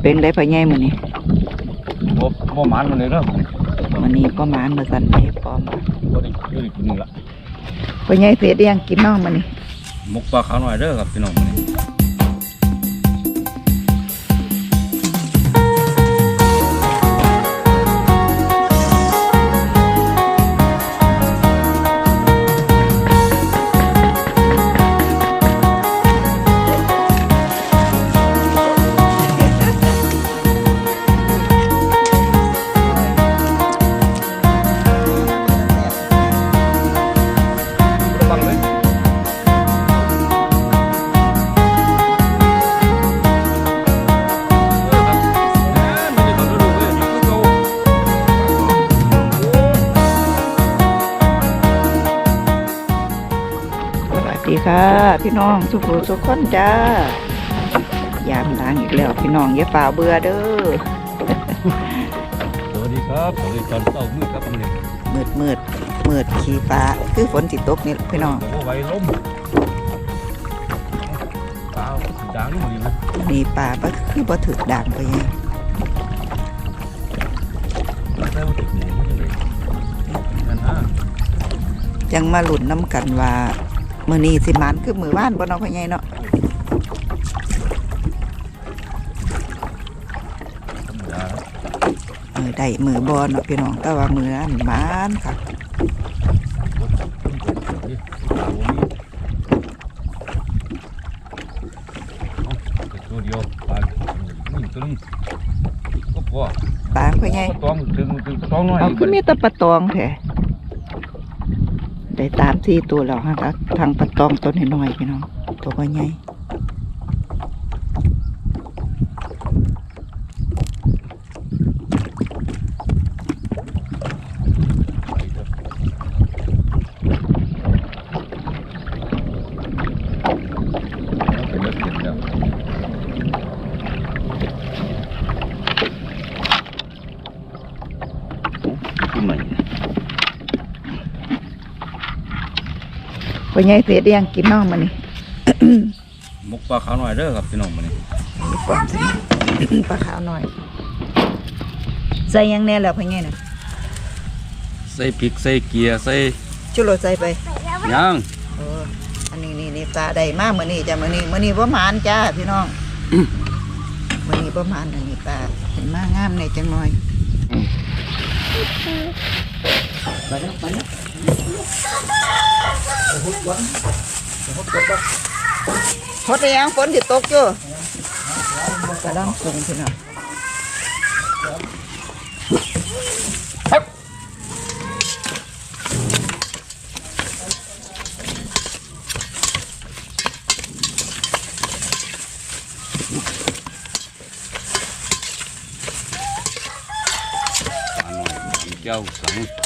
เป็นได้พ่อใหญ่มื้อนี้บ่บ่หมานมันเลยเด้อมื้อนี้ก็มานมาสั่นไปปลอมบ่ได้บ่ได้กินนี่ละพ่อใหญ่เสียเดียงกินน้องมื้อนี้หมกปลาขาวหน่อยเด้อครับพี่น้องมื้อนี้ ครับสวัสดีค่ะ พี่น้องสุขสุขคนจ้ายามล้างอีกแล้วพี่น้องอย่าฝ่าเบื่อเด้อสวัสดีครับสวัสดีตอนเช้ามืดครับมื้อนี้มืดมืดมืดขี้ฟ้าคือฝนสิตกนี่แหละพี่น้องบ่ไหวลมปลาดังมื้อนี้นะมีป่าก็คือบ่ถึกด่างไปยังแต่ว่าติดหมูมันจังได๋นั่นฮะจังมาหลุนน้ำกันว่า มื้อนี้สิหมันคือมื้อวานบ่เนาะพ่อใหญ่เนาะธรรมดามือได้มือบ่เนาะพี่น้องแต่ว่ามื้อนั้นหมานค่ะตัวเดียวปลาหนึ่งตัวนึงก็พอปลาพ่อใหญ่ก็ต้องถึงถึงต้องน้อยเอาคือมีแต่ปลาตองแท้ ได้ตามที่ตัวเราฮะทางปลาตองตัวน้อยๆพี่น้องตัวก็ใหญ่ เป็นเลือดเย็นแล้วขึ้นใหม่ พ่อใหญ่เสียเดียงกินน้องมานี่มกปลาขาวหน่อยเด้อครับพี่น้องมื้อนี้มีความสนิท ปลาขาวหน่อย ใส่หยังแน่แล้วพ่อใหญ่น่ะใส่พริกใส่เกียร์ใส่ชุรสใส่ไปย่างเอออันนี้นี่นี่ปลาได้มากมื้อนี้จ้ะมื้อนี้มื้อนี้บ่หมานจ้าพี่น้อง มื้อนี้บ่หมานอันนี้ปลาเป็นมางามในจังหน่อย ไปแล้วไปแล้ว ฮดได้ยังฝนสิตกอยู่กระลังปรุงพี่น้องป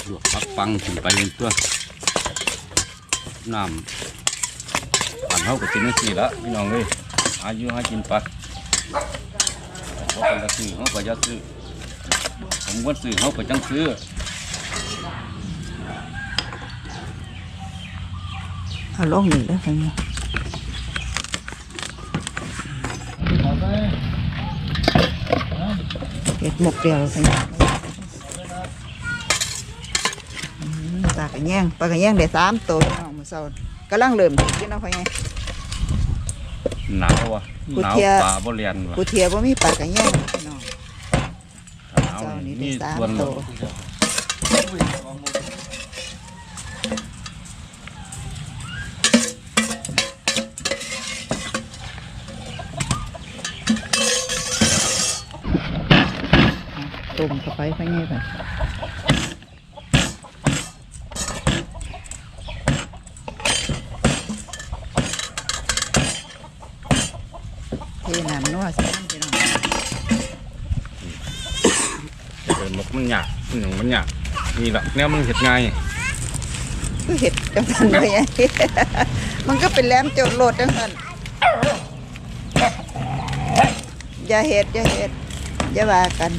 ลาหน่อยแก้วสังลวกผักปังขึ้นไปเป็นตัวน้ำผ่านเฮาก็กินจังซี่ละพี่น้องเอ้ยหาอยู่หากินไปเขาก็จะซื้อเขาก็จะซื้อผมก็ซื้อเขาก็จังซื้อเอาลงนี่แล้วพ่อใหญ่เห็ดหมกเดียวพ่อใหญ่อืมปลาก ระแยงปลากระแยงได้สามตัวพี่น้องมื้อเช้ากำลังเริ่มกินเนาะพ่อใหญ่หนาวว่ะกูหนาวเทียปลาบ่เรียนว่ะกูเทียบ่มีปลากระแยงพี่น้องหนาวเจ้านี่ได้มีสามส่วนตัวตุ่มเข้าไปพ่อใหญ่ไปเทน้ำนัวสิพี่น้อง เออมกมันหยาบมันหยังมันหยาบนี่แหละแนวมันเห็ดง่ายคือเห็ดจังสันไปไงมันก็เป็นแหลมโจดโลดจังสันอย่าเห็ดอย่าเห็ดอย่าว่ากัน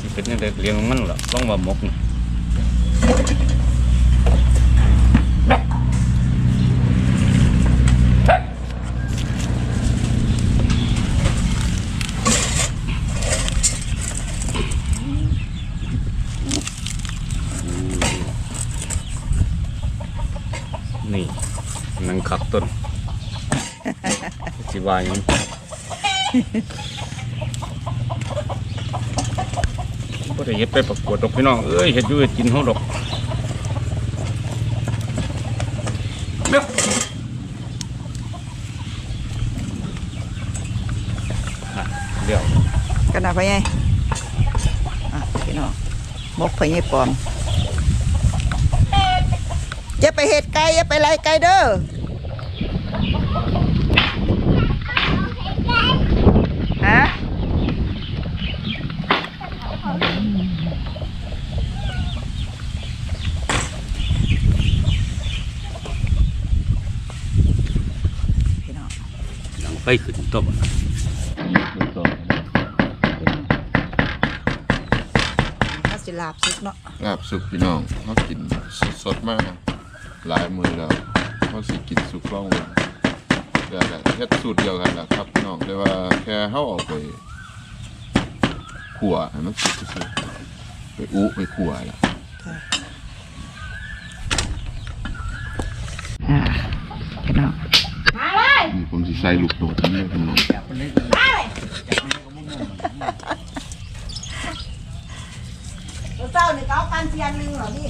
มันเป็นยังไงเลี้ยงมันล่ะต้องว่ามกนี่ คักต้น สิวายังบ่ได้เฮ็ดไปประกวดดอกพี่น้อง เอ้ยเฮ็ดอยู่กินเฮาดอกเบ้เดี๋ยวกันนะพ่อใหญ่อะพี่น้องมกพ่อใหญ่ปอมอย่าไปเห็ดไก่อย่าไปไล่ไก่เด้อฮะพี่น้อง หลังไฟขึ้นตบถ้าสิลาบซุกเนาะลาบสุกพี่น้องเขากินสดๆมาก หลายมือแล้วเขาสิกินสุกล่องเลยเดี๋ยวก็เฮ็ดสูตรเดียวกันแหละครับพี่น้องแต่ว่าแค่เขาเอาไปขั่วให้มันสุกซื่อๆไปอุไปขั่วแล้วอ่าพี่น้อง นี่ผมสิใส่ลูกโดดนี่พี่น้องเจ้านี่เขาปันเทียนนึงเหรอพี่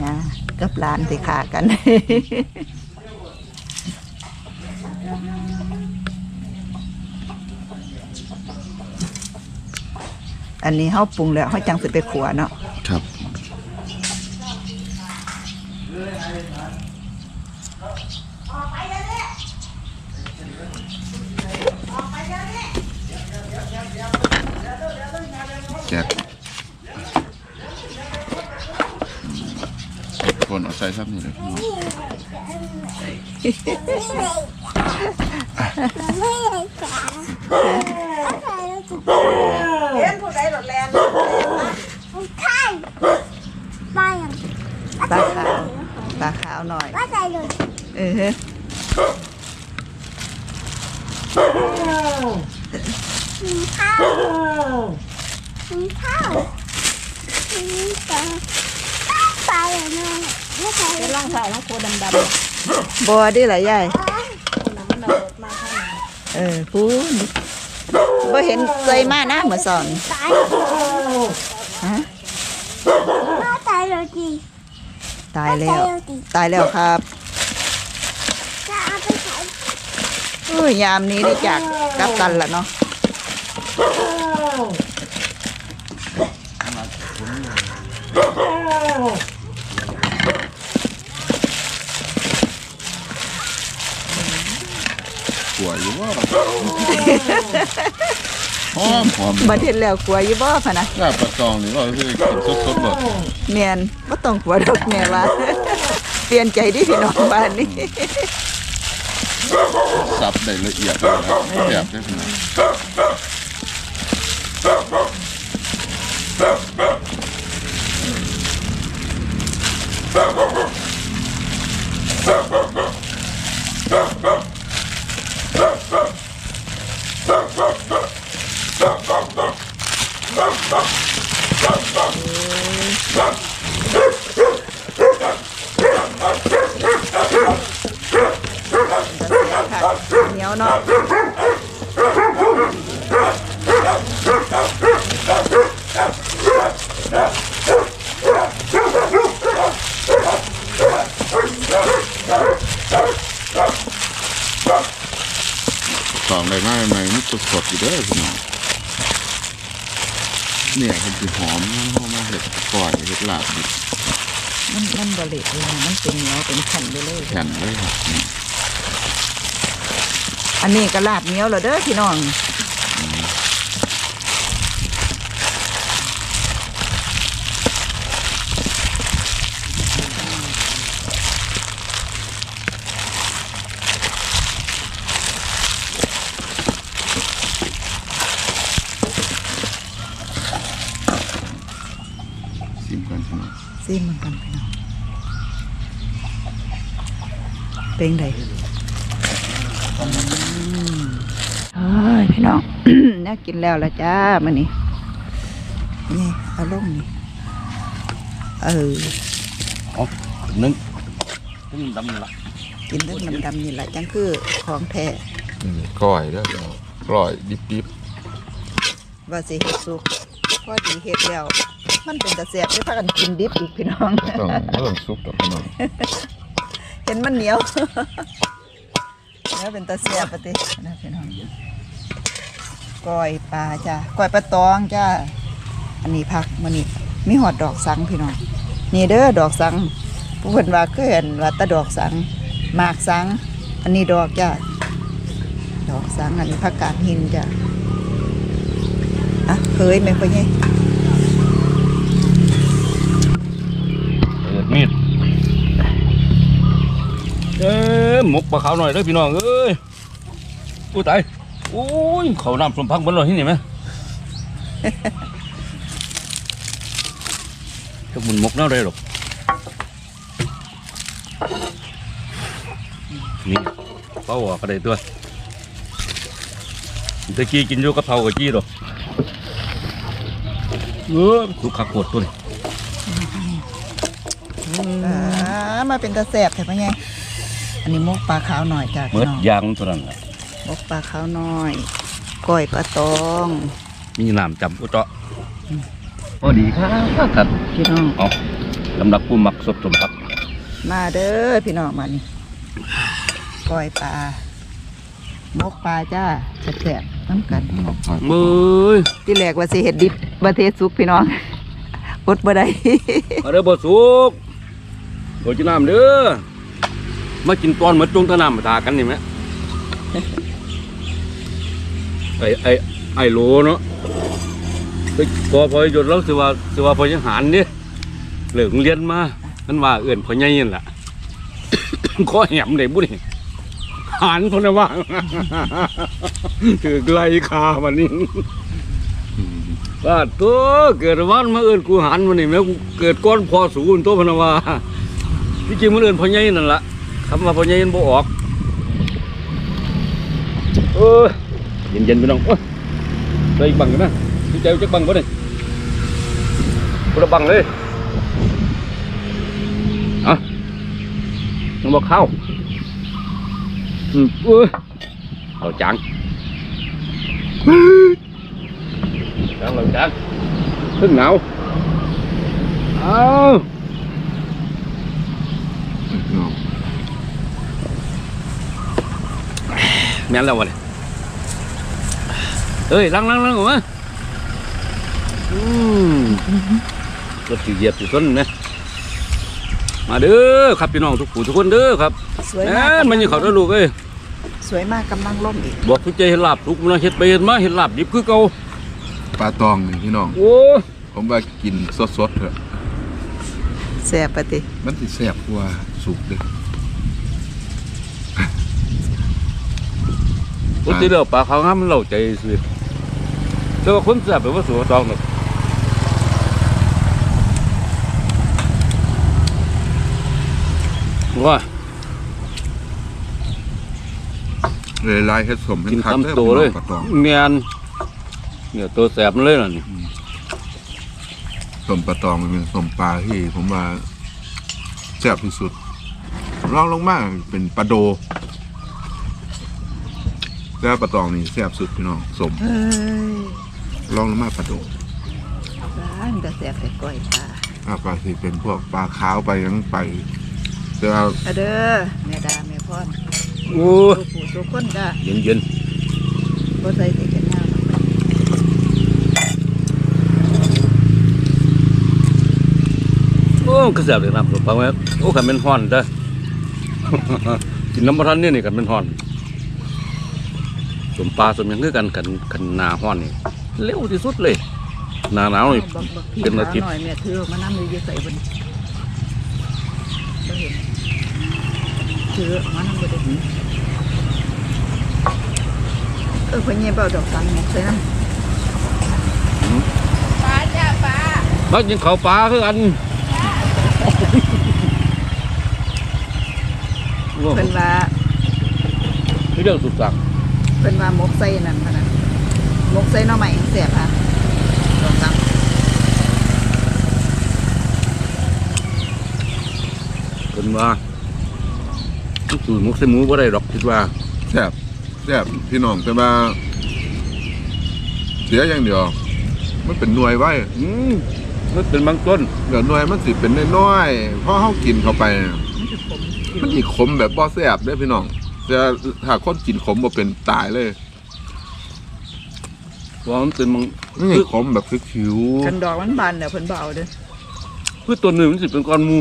นี่ยกับหลานสิขากันอันนี้เฮาปรุงแล้วเฮาจังสิไปขัวเนาะ ครับ แจกคนเอาใส่ซับนี่ เลยพี่น้องเห็นผู้ใดรถแลนตาขาวตาขาวหน่อยเออฮะร่างกาย น้องโคดำดบัวดิหลายใหญ่ำน้ำมันเอารถมาข้างในเออพูนบ่เห็นเคยมานะเมื่อสอนฮะตายแล้ว ตายแล้วครับอุ้ยยามนี้ได้จากกลับกันละเนาะ ขั่วอยู่ว่า หอมหอมบัดเห็นแล้วขัวอยู่บ่พะนะลาบปลาตองนี่เราคือกินสดๆบ่เมียนบ่ต้องขัวดอกแม่ว่าเปลี่ยนใจดิพี่น้องบ้านนี้สับได้ละเอียดเลยครับแบบได้พี่น้อง เหนียวเนาะ ตองได้ง่ายไหมมัน สดๆอยู่เด้อพี่น้องเนี่ยมันคือหอมนะเขามาเห็ดปล่อยเห็ดลาบดิบมันมันบ่เละเลยนะมันเป็นเหนียวเป็นแผ่นไปเลยแผ่นเลยครับนี่อันนี้ก็ลาบเหนียวแล้วเด้อพี่น้อง ซิมกันพี่น้อง ซิมมันกันพี่น้องเป็นไดเอ้ยพี่น้องน่ากินแล้วละจ้ามื้อนี้นี่เอาลงนี่เออเอานึงขึ้นดำละกินเรื่องดำๆนี่แหละจังคือของแท้อืมก้อยเด้อพี่น้อยดิบๆว่าสิเฮ็ดสุกพอดีเฮ็ดแล้ว มันเป็นตะแซ่บได้พากันกินดิบอีกพี่น้องๆต้องเริ่มซุปดอกพี่น้องเห็นมันเหนียว แล้วเป็นตะแซ่บปะตินะพี่น้องก้อยปลาจ้าก้อยปลาตองจ้าอันนี้ผักมันนี่มีหอดดอกสังพี่น้อง นี่เด้อดอกสัง ผู้เพิ่นว่าคือเห็นว่าแตะดอกสังหมากสัง อันนี้ดอกจ้าดอกสังอันนี้ผักกาดหินจ้าอะเคยไหมพ่อใหญ่ เอ้หมกปลาขาวหน่อยเด้อพี่น้องเอ้ยอู้ตายโอ้ยเขาน้ำสมพักบนรถที่นี่ไหมจะมุนมกน่าเลยหรอกนี่เป้าออกก็ได้ตัวตะกี้กินอยู่กับเผากับจี้หรอกเออสุกขักโคตรตัวนี่มาเป็นตะแซ่บแต่พ่อใหญ่ อันนี้มกปลาขาวหน่อยจ้าเมื่พี่อน้องยางเท่านั้นแหละมกปลาขาวน้อยก้อยปลาตองมีน้ำจำก็เจาะพอดีครับครับพี่น้องเอาสำหรับผู้มักสดสมครับ มาเด้อพี่น้องมานี่ก้อยปลามกปลาจ้าแซ่บๆน้ำกันน้องก้อยมือที่แรกว่าสิเห็ดดิบบ่เทสุกพี่น้องอดบ่ได้มาเด้อบ่สุกโดยจีน้ำเด้อ มากินตอนเหมือนจงตะน้ำมาทากันนี่ไหมไอ้ไอ้ไอ้โหลเนาะเฮ้ยพอพอหยุดแล้วสิว่าสิว่าพอยังหารเนี่ยเลิกเรียนมามันว่าเอื่นพอใหญ่นั่นล่ะข้อแหมได้บุ้นี่หารคนนะว่าถือไกลคาวันนี้ว่าตัวเกิดวันมาเอินกูหันมานี่แม่กูเกิดก้อนพอสูนตัวพนว่าที่จริงมันเอินพ่อใหญ่นั่นละ คำว่าพ่อใหญ่มันบ่ออกเออเย็นเย็นๆไปน้องโอ้ยใส่อีกบังกันนะพี่ใจจักบังบ่เนี่ยคนละบังเลยเอะมันบอกเข้าอืมเออเอาจังจังเลยจังพึ่งหนาวเอาพี่น้อง แม่นแล้ววะเนี่ยเอ้ยลังลังลังออกมาอืมรถสีเหยียบสีส้นนะมาเด้อครับพี่น้องทุกผู้ทุกคนเด้อครับสวยแม่มากนมันยังเขาได้ลูกเอ้ยสวยมากกำลังล่มอีกบอกทุกใจเห็นลาบทุกมันเห็ดไปเห็ดมาเห็ดลาบดิบคือเก่าปลาตองนี่พี่น้อง โอ้ผมว่ากินสดๆเถอะแซ่บปะติมันสิแซ่บกว่าสุกเด้อ ปกติแล้วปลาขาวงามมันเล่าใจสิแต่ว่าคนแซ่บแบบว่าสัวตองเนาะว่าเลยลายเฮ็ดสมกินคักคำโตเลยปลาตองเมียนเนี่ยตัวแสบมันเลยล่ะนี่สมปลาตองมันเป็นสมปลาที่ผมว่าแซ่บที่สุดรองลงมาเป็นปลาโด แล้วปลาตองนี่แซ่บสุดพี่น้องสมเฮ้ยรองลงมาปลาโดร้านก็แซ่บแต่ก้อยปลาอ่าปลาสิเป็นพวกปลาขาวไปยังไปแต่ว่าเอาเด้อแม่ดาแม่พรโอ้ทุกผู้ทุกคนก็เย็นเย็นบ่ใส่แต่แค่น้ำๆโอ้ก็แสบเลยนะผมฟังไว้โอ้ขันเป็นห่อนจ้ะกินน้ำมันทันนี่นี่ขันเป็นห่อน สมปลาสมหยังคือกันกันกันหนาห่อนนี่เร็วที่สุดเลยหนาหนาวนี่ บักบักพี่เป็นอาทิตย์ขาวหน่อยแม่ถือออกมาน้ำมือเยอะใส่บนบ่เห็นถือออกมาน้ำมือเด็กเออพ่อใหญ่เบาดอกสังหมกใส่น้ำปลาจ้าปลามากินข้าวปลาคือกันเพิ่นว่าเรื่องสุดสัก เพิ่นว่าหมกใส่นั่นพะนะหมกใส่หน่อไม้แซ่บค่ะดอกสังเป็นว่าสูตรหมกใส่หมูบ่ได้ดอกคิดว่าแซ่บแซ่บพี่น้องแต่ว่าเสียอย่างเดียว มันเป็นหน่วยไว้อืมมันเป็นบางต้นเดี๋ยวหน่วยมันสิเป็นน้อยๆเพราะเฮากินเข้าไปน่ะมันจะขมมันอีกขมแบบบ่แซ่บเด้อพี่น้อง แต่ถ้าคนกินขมบ่เป็นตายเลยเพราะมันเป็นบางนี่ขมแบบคิ้วกันดอกมันบานเนี่ยเพิ่นเบเอาเด้อพืชตัวหนึ่งมันสิเป็นก้อนหมู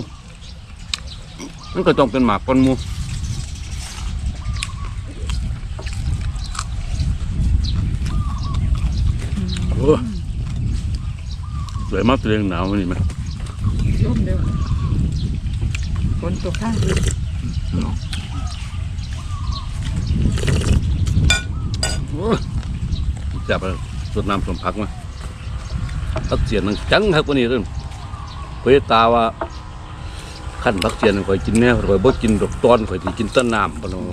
มันก็ต้องเป็นหมากก้อนหมูโอ้สวยมากตัวเองหนาวนี่ไหมร่มเด้อฝนตกข้างอื่นโจับสดน้ำสมพักมาพักเสียนนังจังครับวันนี้เรื่องเพื่อตาว่าขั้นพักเสียนข่อยกินแน่ข่อยบ่กินดอกตอนข่อยสิกินต้นน้ำปะเนาะ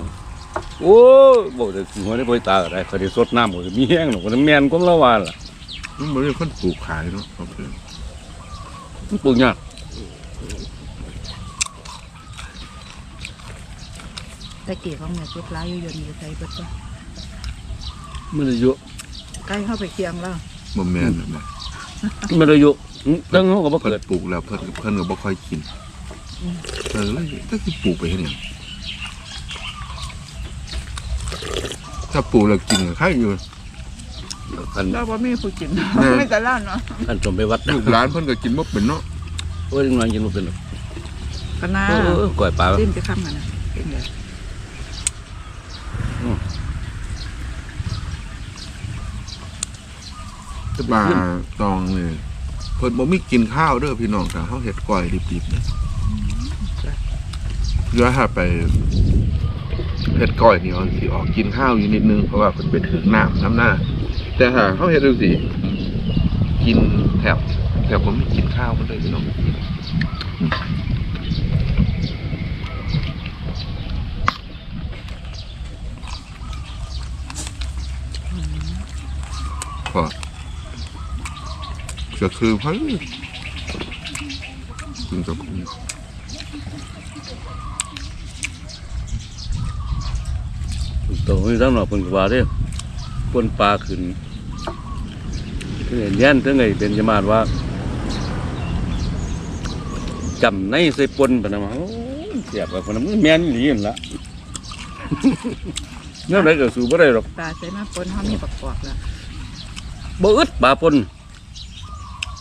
โอ้ยบอกแต่หัวในเพื่อตาอะไรข่อยได้สดน้ำข่อยก็มีแห้งหรอกมันแม่นก็ละว่าล่ะๆมันบ่ได้คนปลูกขายเนาะครับเพิ่นมันปลูกยากตะกี้ของแม่เก็บหลายอยู่ยนต์อยู่ใส่เบิดตัว มันอายุใกล้เข้าไปเคียงแล้วบ่แม่นแบบนั้นมันอายุตั้งเขาก็บ่เพิ่นเกิดปลูกแล้วเพิ่นเพิ่นก็บ่ค่อยกินเออแล้วถ้าสิปลูกไปเฮ็ดหยังถ้าปลูกแล้วกินก็ใครอยู่ขันเราบ่มีผู้กินแม่ไม่แต่ล้านเนาะขันสมไปวัดลูกหลานเพิ่นก็กินบ่เป็นเนาะ โอ้ยนอนกินบ่เป็นหรอกคณะเออเออก่อยปลาจิ้มจะค้ำกันนะเป็นไง แต่ปลาตองนี่เพิ่นบ่มีกินข้าวเด้อพี่น้องถ้าเฮาเฮ็ดก้อยดิบๆเนี่ยเพื่อถ้าไปเฮ็ดก้อยนี่มันสิออกกินข้าวอยู่นิดนึงเพราะว่าเพิ่นไปถึงน้ำน้ำหน้า แต่ถ้าเฮาเฮ็ดจังซี่กินแถบแถบบ่มีกินข้าวกันเลยพี่น้อง ก็ ก็คือเฮ้ยคุณจะคุณตัวนี้ทั้งหนอกเพิ่นก็ว่าเด้ปนปลาขึ้นเพิ่นเห็นแย่นถึงไงเป็นจมาศว่าจำในใส่ปนปะนะมาโอ้ยเสียบกับคนนั้นมันแม่นอีหลีนั่นล่ะแนวใดก็สู้บ่ได้หรอกปลาใส่มาปนเขามีประกอบแล้วบ่อึดปลาปน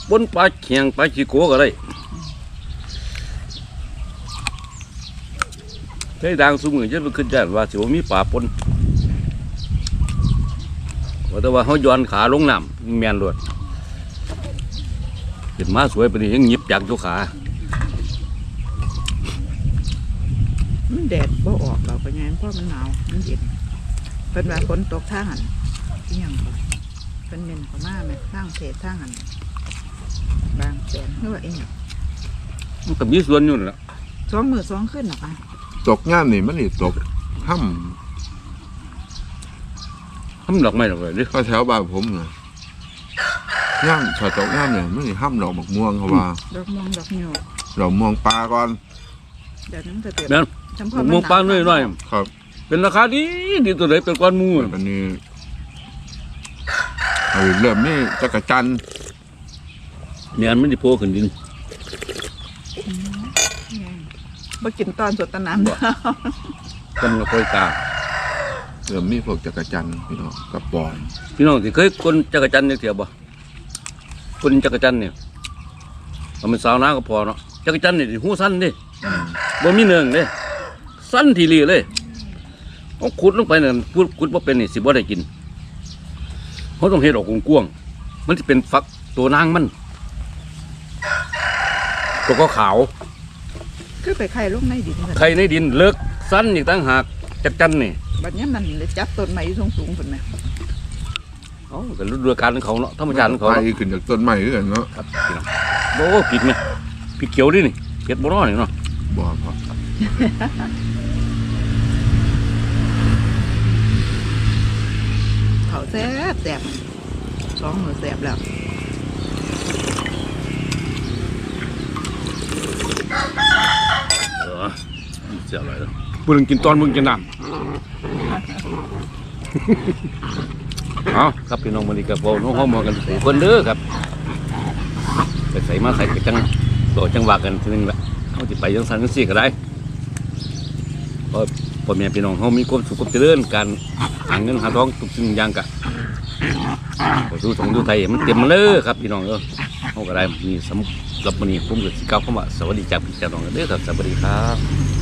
ปนปลาเขียงปลาขี้โกก็ได้ใช้ดังสูงเหมือจะไปขึ้นย่านว่าสิบ่มีปลาปนว่าแต่ว่าเฮาย้อนขาลงน้ำแมนรวดเห็นมาสวยปนี้ยังหยิบจากอยู่ขามันแดดบ่ออกเราไปไงเพราะมันหนาวมันเย็นเป็นว่าฝนตกท่าหันที่ยังเป็นเน้นเขามาไหมทางเศษท่าหัน บางแสนหรือว่าเองมันก็มีส่วนอยู่นั่นล่ะสองมือสองขึ้นหรอปะตกงานนี่มันนี่ตกห้ทำดอกไม้ดอกเลยดิำก็แถวบ้านผมไงย่างถ้าตกงานเนี่ยมันนี่ห้ำดอกบักม่วงเขาว่าดอกม่วงดอกเหนียวดอกม่วงปลาก่อนเดี๋ยวนั้นจะเปลี่ยนแม่นจำพอมองปลาน้อยครับๆเป็นราคาดีดีตัวไหนเป็นก้อนหมูอะอันนี้เอาเริ่มนี่จักรจันทร์ เนี่ยอันมันสิโผล่ขึ้นดินบ่กินตอนสดตะน้บ่กำลังค่อยกลางเริ่มมีพวกจักรจันทร์พี่น้องกระปอนพี่น้องที่เคยคนจักรจันทร์จักเทียบบ่คนจักรจันทร์เนี่ยเอาเป็นสาวนาก็พอเนาะจักรจันทร์นี่หูสั้นเดิบ่มีเนืองเด้สั้นทีรีเลยเอาขุดลงไปนั่นขุดขุดบ่เป็นนี่สิบ่ได้กินเขาต้องเฮ็ดออกกว้างๆมันสิเป็นฟักตัวนางมัน ตัวก็ขาวำคือไปไข่ลงในดินกันไข่ในดินเลิกสั้นอีกต่างหากจักรจันทร์นี่บัดเนี้ยมันเลยจับต้นไม้สูงสูงๆคนไหมเอ้าเป็นฤดูกาลของเขาเนาะธรรมชาติของเขาไปเนาะขึ้นจากต้นไม้คือกันเนาะครับพี่น้องโอ้ผิดไหมผิดเขียวดินี่เผ็ดบ่ร้อนนี่เนาะบ่พอเขาแซ่บแซ่บสองมือแซ่บแล้ว เออเสียอะไรแล้วบุญกินตอนมึงกินน้ำเอาครับพี่น้องมันนี่กับเราน้องห้องมากันสี่คนเด้อครับไปใส่มาใส่ไปจังโดดจังหวะกันทีนึงละเขาจะไปยังสันยังสี่ก็ได้เพราะพ่อแม่พี่น้องเขามีความสุขความเจริญการหาเงินหาทองทุกสิ่งอย่างกะไปดูสงดูไทยมันเต็มมาเลยครับพี่น้องเออเขาก็ได้มีสำหรับมันนี้ผมก็สิกล่าวคำว่าสวัสดีจากพี่จากน้องเด้อครับสวัสดีครับ